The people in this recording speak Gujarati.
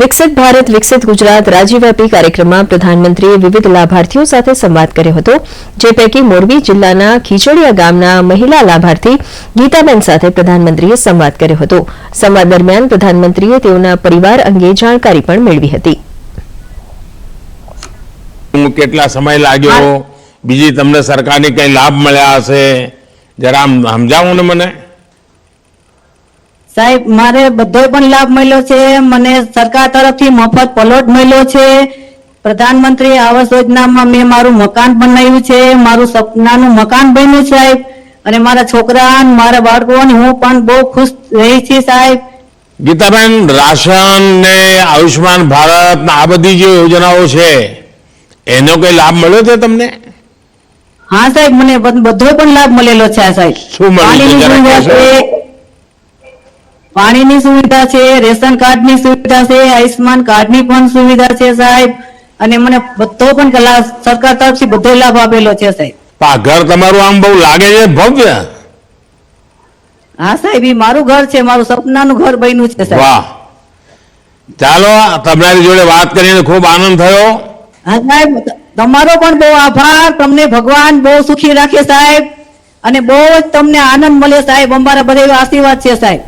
વિકસિત ભારત વિકસિત ગુજરાત રાજ્યવ્યાપી કાર્યક્રમમાં પ્રધાનમંત્રીએ વિવિધ લાભાર્થીઓ સાથે સંવાદ કર્યો હતો જે પૈકી મોરબી જિલ્લાના ખીચડીયા ગામના મહિલા લાભાર્થી ગીતાબેન સાથે પ્રધાનમંત્રીએ સંવાદ કર્યો હતો. સંવાદ દરમિયાન પ્રધાનમંત્રીએ તેઓના પરિવાર અંગે જાણકારી પણ મેળવી હતી. કેટલા સમય લાગ્યો? બીજી તમને સરકારની કઈ લાભ મળ્યા હશે? જરા સમજાવો ને મને. સાહેબ મારે બધો પણ લાભ મળ્યો છે. મને સરકાર તરફથી મફત પ્લોટ મળ્યો છે. પ્રધાનમંત્રી આવાસ યોજનામાં મેં મારું મકાન બનાવ્યું છે. મારું સપનાનું મકાન બન્યું છે સાહેબ. અને મારા છોકરા મારા બાળકોને હું પણ બહુ ખુશ રહી છી સાહેબ. ગીતાબેન રાશન ને આયુષ્માન ભારત આ બધી જે યોજનાઓ છે એનો કઈ લાભ મળ્યો છે તમને? હા સાહેબ મને બધો પણ લાભ મળેલો છે સાહેબ. શું મળ્યું છે? પાણીની સુવિધા છે રેશન કાર્ડની કાર્ડની સુવિધા છે આયુષ્માન કાર્ડની પણ સુવિધા છે સાહેબ. અને મને બધો પણ કલા સરકાર તરફથી બધો લાભ આપેલો છે સાહેબ. આ ઘર તમારું આમ બહુ લાગે છે ભવ્ય? હા સાહેબ એ મારું ઘર છે મારું સપનાનું ઘર બન્યું છે સાહેબ. વાહ. ચાલો તમારી જોડે વાત કરીને ખૂબ આનંદ થયો. હા સાહેબ તમારો પણ બહુ આભાર. તમને ભગવાન બહુ સુખી રાખે સાહેબ. અને બહુ જ તમને આનંદ મળે સાહેબ. અમારા બધા આશીર્વાદ છે સાહેબ.